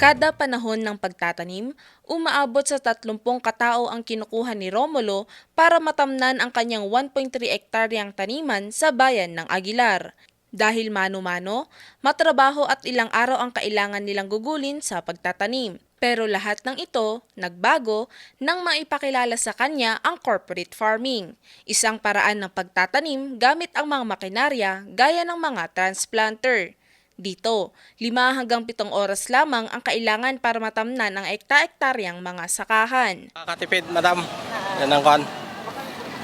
Kada panahon ng pagtatanim, umaabot sa 30 katao ang kinukuha ni Romulo para matamnan ang kanyang 1.3 ektaryang taniman sa bayan ng Aguilar. Dahil mano-mano, matrabaho at ilang araw ang kailangan nilang gugulin sa pagtatanim. Pero lahat ng ito nagbago nang maipakilala sa kanya ang corporate farming, isang paraan ng pagtatanim gamit ang mga makinarya gaya ng mga transplanter. Dito, lima hanggang pitong oras lamang ang kailangan para matamnan ang ekta-ektaryang mga sakahan. Nakakatipid, madam. Yan ang kan.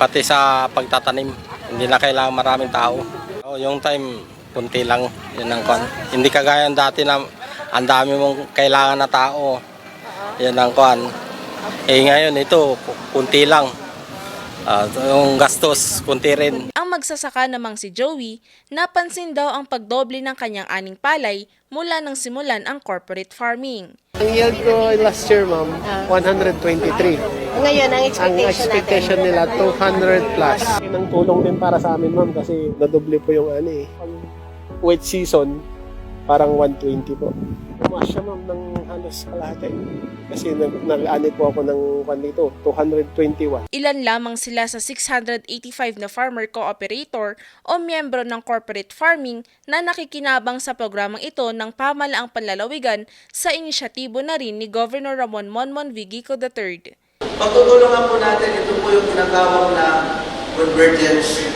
Pati sa pagtatanim. Hindi na kailangan maraming tao. O, yung time, kunti lang. Yan ang kan. Hindi kagaya dati na ang dami mong kailangan na tao. Yan ang kan. Eh ngayon, ito, kunti lang. Ah, yung gastos, kunti rin. Ang magsasaka namang si Joey, napansin daw ang pagdoble ng kanyang aning palay mula nang simulan ang corporate farming. Ang yield ko last year, ma'am, 123. Ngayon, ang Ang expectation, expectation nila, 200 plus. Ang tulong din para sa amin, ma'am, kasi nadoble po yung ano eh. Wet season, parang 120 po. Tumaas siya, ma'am, ng halos kalahati. Kasi nag nag-ani po ako ng kwan dito, 221. Ilan lamang sila sa 685 na farmer cooperator o miyembro ng corporate farming na nakikinabang sa programang ito ng pamalaang panlalawigan sa inisyatibo na rin ni Governor Ramon Monmon Vigico III. Pagtutulungan po natin, ito po yung tinatawag na convergence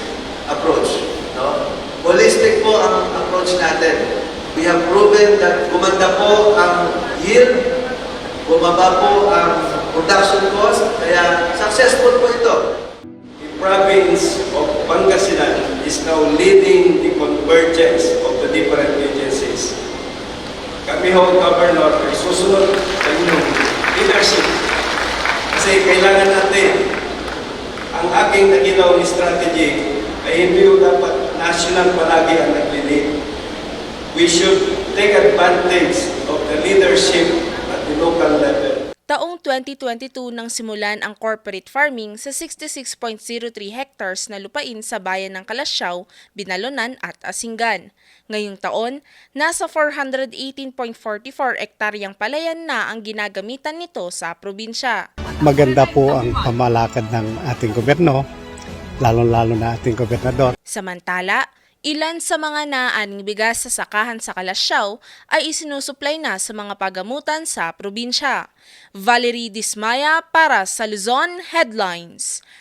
approach. No? Holistic po ang that gumanda po ang yield, bumaba po ang production cost, kaya successful po ito. The province of Pangasinan is now leading the convergence of the different agencies. Kami ho, Governor, ay susunod sa inyong leadership. Kasi kailangan natin ang aking naginawang strategy ay hindi dapat national palagi ang naglilid. We should take advantage of the leadership at the local level. Taong 2022 nang simulan ang corporate farming sa 66.03 hectares na lupain sa bayan ng Kalasyaw, Binalonan at Asingan. Ngayong taon, nasa 418.44 ektaryang palayan na ang ginagamitan nito sa probinsya. maganda po ang pamalakad ng ating gobyerno, lalong-lalo na ating gobernador. Samantala, ilan sa mga naaning bigas sa sakahan sa Kalasyaw ay isinusuplay na sa mga pagamutan sa probinsya. Valerie Dismaya para sa Luzon Headlines.